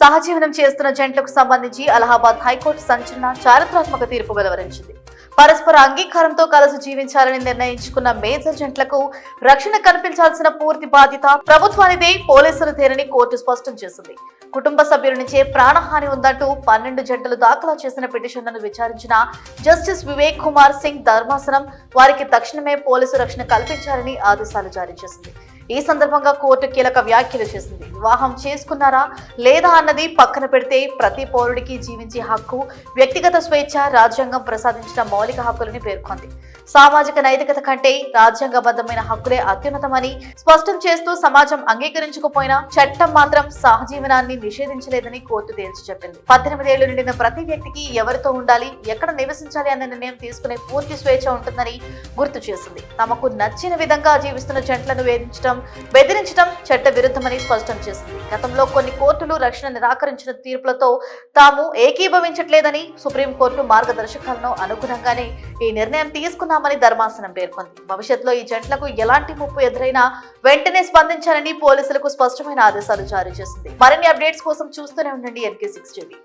సహజీవనం చేస్తున్న జంటలకు సంబంధించి అలహాబాద్ హైకోర్టు సంచలన చారిత్రాత్మక తీర్పు వెలువరించింది. పరస్పర అంగీకారంతో కలిసి జీవించాలని నిర్ణయించుకున్న మేజర్ జంటలకు రక్షణ కల్పించాల్సిన పూర్తి బాధ్యత ప్రభుత్వానిదే పోలీసులదేనని కోర్టు స్పష్టం చేసింది. కుటుంబ సభ్యుల నుంచే ప్రాణహాని ఉందంటూ పన్నెండు జంటలు దాఖలు చేసిన పిటిషన్లను విచారించిన జస్టిస్ వివేక్ కుమార్ సింగ్ ధర్మాసనం వారికి తక్షణమే పోలీసు రక్షణ కల్పించాలని ఆదేశాలు జారీ చేసింది. ఈ సందర్భంగా కోర్టు కీలక వ్యాఖ్యలు చేసింది. వివాహం చేసుకున్నారా లేదా అన్నది పక్కన పెడితే ప్రతి పౌరుడికి జీవించే హక్కు వ్యక్తిగత స్వేచ్ఛ రాజ్యాంగం ప్రసాదించిన మౌలిక హక్కులని పేర్కొంది. సామాజిక నైతికత కంటే రాజ్యాంగబద్ధమైన హక్కులే అత్యున్నతమని స్పష్టం చేస్తూ సమాజం అంగీకరించకపోయినా చట్టం మాత్రం సహజీవనాన్ని నిషేధించలేదని కోర్టు తేల్చి చెప్పింది. పద్దెనిమిదేళ్ళు నిండిన ప్రతి వ్యక్తికి ఎవరితో ఉండాలి ఎక్కడ నివసించాలి అనే నిర్ణయం తీసుకునే పూర్తి స్వేచ్ఛ ఉంటుందని గుర్తు చేసింది. తమకు నచ్చిన విధంగా జీవిస్తున్న జంటలను వేధించడం బెదిరించడం చట్ట విరుద్ధమని స్పష్టం చేసింది. గతంలో కొన్ని కోర్టులు రక్షణ నిరాకరించిన తీర్పులతో తాము ఏకీభవించట్లేదని సుప్రీంకోర్టు మార్గదర్శకాలను అనుగుణంగానే ఈ నిర్ణయం చేస్తున్నామని ధర్మాసనం పేర్కొంది. భవిష్యత్తులో ఈ జంటలకు ఎలాంటి ముప్పు ఎదురైనా వెంటనే స్పందించాలని పోలీసులకు స్పష్టమైన ఆదేశాలు జారీ చేసింది. మరిన్ని అప్డేట్స్ కోసం చూస్తూనే ఉండండి ఎన్కే సిక్స్ టీవీ